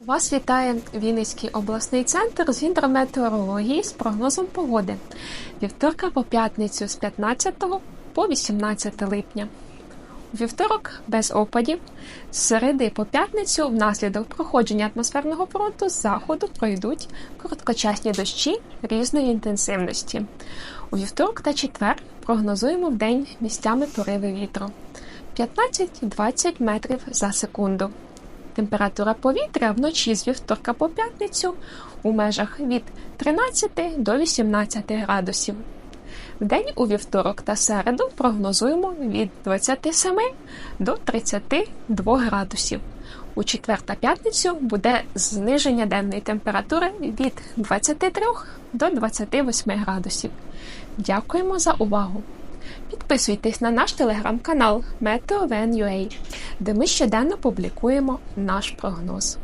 Вас вітає Вінницький обласний центр з гідрометеорології з прогнозом погоди. Вівторка по п'ятницю з 15 по 18 липня. У вівторок без опадів. З середи по п'ятницю внаслідок проходження атмосферного фронту з заходу пройдуть короткочасні дощі різної інтенсивності. У вівторок та четвер прогнозуємо в день місцями пориви вітру 15-20 метрів за секунду. Температура повітря вночі з вівторка по п'ятницю у межах від 13 до 18 градусів. Вдень у вівторок та середу прогнозуємо від 27 до 32 градусів. У четвер та п'ятницю буде зниження денної температури від 23 до 28 градусів. Дякуємо за увагу! Підписуйтесь на наш телеграм-канал MeteoVN.ua, де ми щоденно публікуємо наш прогноз.